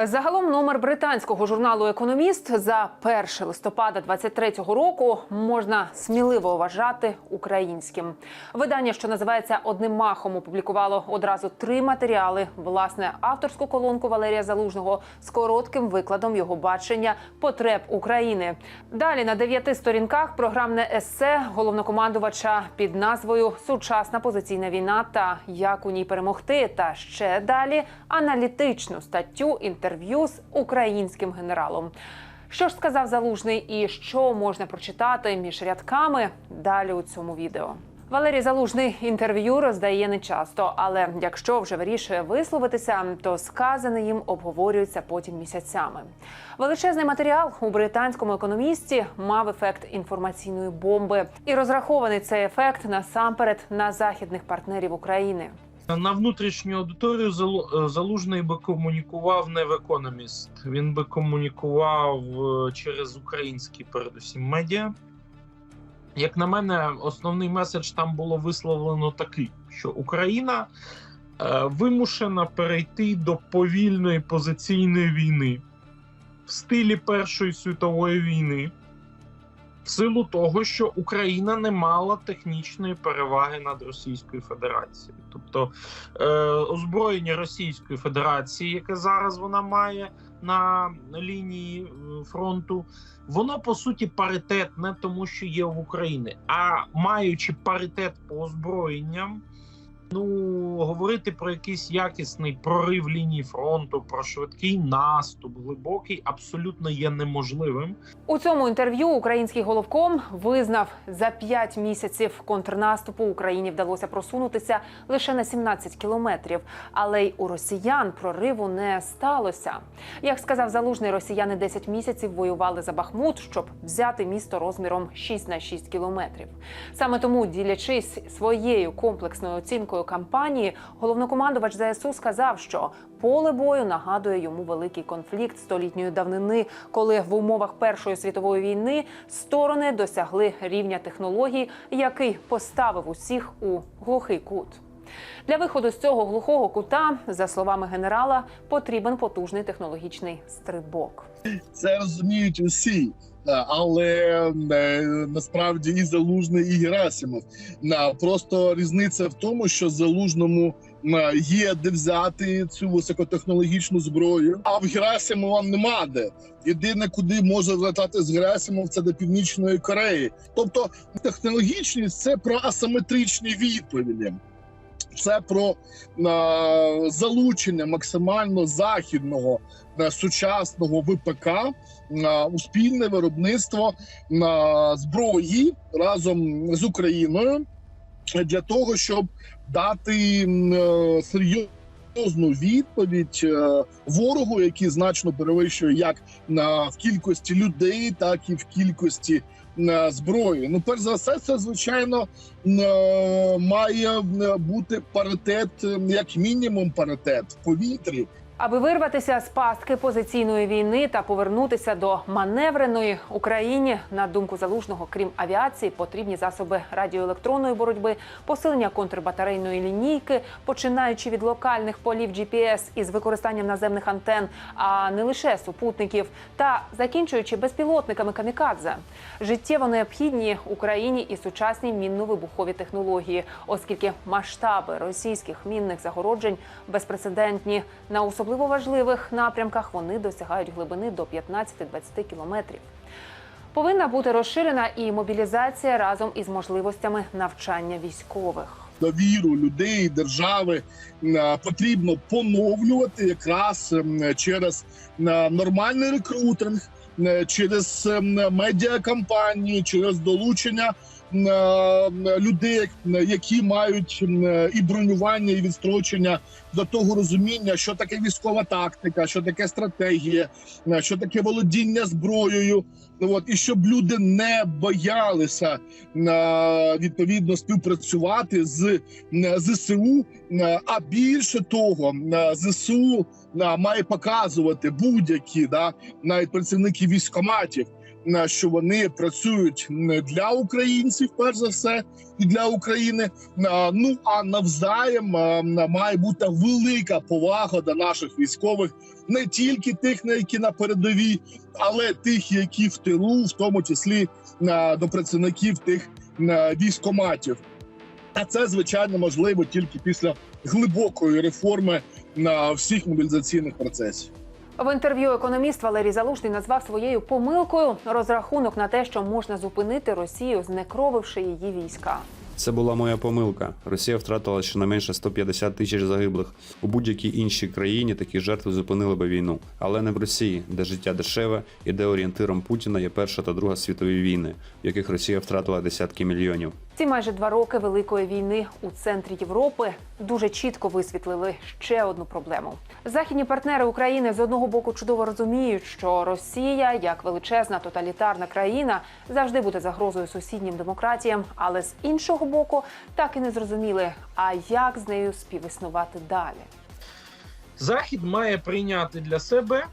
Загалом номер британського журналу Економіст за 1 листопада 23-го року можна сміливо вважати українським. Видання, що називається одним махом, опублікувало одразу три матеріали. Власне, авторську колонку Валерія Залужного з коротким викладом його бачення потреб України. Далі на дев'яти сторінках програмне есе головнокомандувача під назвою Сучасна позиційна війна та як у ній перемогти. Та ще далі аналітичну статтю інтерв'ю з українським генералом. Що ж сказав залужний і що можна прочитати між рядками далі у цьому відео. Валерій Залужний інтерв'ю роздає нечасто, але якщо вже вирішує висловитися, то сказане їм обговорюється потім місяцями. Величезний матеріал у британському економісті мав ефект інформаційної бомби, і розрахований цей ефект насамперед на західних партнерів України. На внутрішню аудиторію е, залужний би комунікував не в економіст. Він би комунікував е, через українські, передусім, медіа. Як на мене, основний меседж там було висловлено такий, що Україна е, вимушена перейти до повільної позиційної війни в стилі Першої світової війни, силу того, що Україна не мала технічної переваги над Російською Федерацією. Тобто е, озброєння Російської Федерації, яке зараз вона має на лінії е, фронту, воно по суті паритетне, тому що є в Україні. А маючи паритет по озброєнням, ну говорити про якийсь якісний прорив лінії фронту, про швидкий наступ, глибокий, абсолютно є неможливим. У цьому інтерв'ю український головком визнав, за п'ять місяців контрнаступу Україні вдалося просунутися лише на 17 кілометрів. Але й у росіян прориву не сталося. Як сказав залужний, росіяни 10 місяців воювали за Бахмут, щоб взяти місто розміром 6 на 6 кілометрів. Саме тому, ділячись своєю комплексною оцінкою кампанії, головнокомандувач ЗСУ сказав, що поле бою нагадує йому великий конфлікт столітньої давнини, коли в умовах Першої світової війни сторони досягли рівня технологій, який поставив усіх у глухий кут. Для виходу з цього глухого кута, за словами генерала, потрібен потужний технологічний стрибок. це розуміють усі. Але е, насправді і залужний, і Герасимов. Просто різниця в тому, що залужному є де взяти цю високотехнологічну зброю, а в Герасимова нема де. Єдине, куди може злетати з Герасимов, це до північної Кореї. Тобто технологічність це про асиметричні відповіді. Це про е, залучення максимально західного е, сучасного ВПК е, у спільне виробництво е, зброї разом з Україною для того, щоб дати е, серйозну відповідь е, ворогу, який значно перевищує як в кількості людей, так і в кількості е, зброї. Ну, перш за все, це звичайно е, має бути паритет, як мінімум, паритет в повітрі. Аби вирватися з пастки позиційної війни та повернутися до маневреної Україні, на думку залужного, крім авіації, потрібні засоби радіоелектронної боротьби, посилення контрбатарейної лінійки, починаючи від локальних полів GPS із використанням наземних антен, а не лише супутників, та закінчуючи безпілотниками камікадзе. Життєво необхідні Україні і сучасні мінно-вибухові технології, оскільки масштаби російських мінних загороджень безпрецедентні на особливо важливих напрямках вони досягають глибини до 15-20 кілометрів. Повинна бути розширена і мобілізація разом із можливостями навчання військових. довіру людей, держави потрібно поновлювати якраз через нормальний рекрутинг, через медіакампанії, через долучення людей, які мають і бронювання, і відстрочення до того розуміння, що таке військова тактика, що таке стратегія, е, що таке володіння зброєю. От і щоб люди не боялися е, відповідно співпрацювати з е, ЗСУ. е, А більше того, е, ЗСУ е, має показувати будь-які да навіть працівники військоматів, що вони працюють не для українців, перш за все, і для України. Ну а навзаєм має бути велика повага до наших військових, не тільки тих, на які на передовій, але тих, які в тилу, в тому числі до працівників тих військоматів. А це звичайно можливо тільки після глибокої реформи на всіх мобілізаційних процесів. В інтерв'ю економіст Валерій Залужний назвав своєю помилкою розрахунок на те, що можна зупинити Росію, знекровивши її війська. Це була моя помилка. Росія втратила щонайменше 150 тисяч загиблих. У будь-якій іншій країні такі жертви зупинили би війну, але не в Росії, де життя дешеве і де орієнтиром Путіна є Перша та Друга світові війни, в яких Росія втратила десятки мільйонів. Ці майже два роки великої війни у центрі Європи дуже чітко висвітлили ще одну проблему. Західні партнери України з одного боку чудово розуміють, що Росія, як величезна тоталітарна країна, завжди буде загрозою сусіднім демократіям, але з іншого боку, так і не зрозуміли, а як з нею співіснувати далі. Захід має прийняти для себе,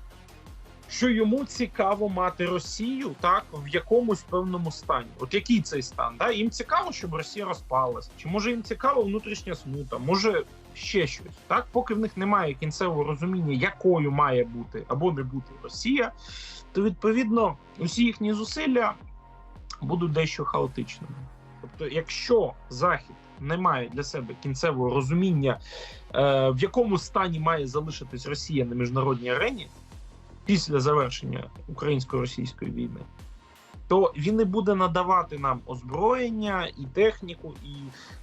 що йому цікаво мати Росію так в якомусь певному стані. От який цей стан? Да? Їм цікаво, щоб Росія розпалася, чи може їм цікаво внутрішня смута, може ще щось. Так, поки в них немає кінцевого розуміння, якою має бути або не бути Росія, то відповідно усі їхні зусилля будуть дещо хаотичними. Тобто, якщо Захід не має для себе кінцевого розуміння, е, в якому стані має залишитись Росія на міжнародній арені після завершення українсько-російської війни, то він не буде надавати нам озброєння і техніку, і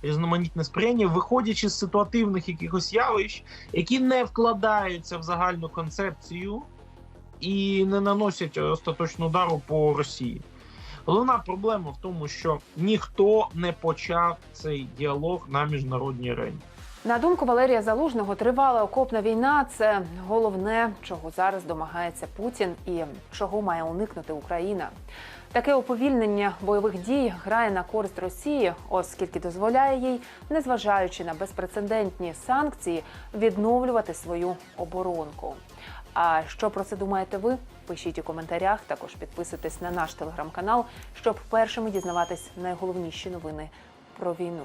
різноманітне сприяння, виходячи з ситуативних якихось явищ, які не вкладаються в загальну концепцію і не наносять остаточного удару по Росії. Головна проблема в тому, що ніхто не почав цей діалог на міжнародній арені. На думку Валерія Залужного, тривала окопна війна це головне, чого зараз домагається Путін і чого має уникнути Україна. Таке уповільнення бойових дій грає на користь Росії, оскільки дозволяє їй, незважаючи на безпрецедентні санкції, відновлювати свою оборонку. А що про це думаєте ви? Пишіть у коментарях. Також підписуйтесь на наш телеграм-канал, щоб першими дізнаватись найголовніші новини про війну.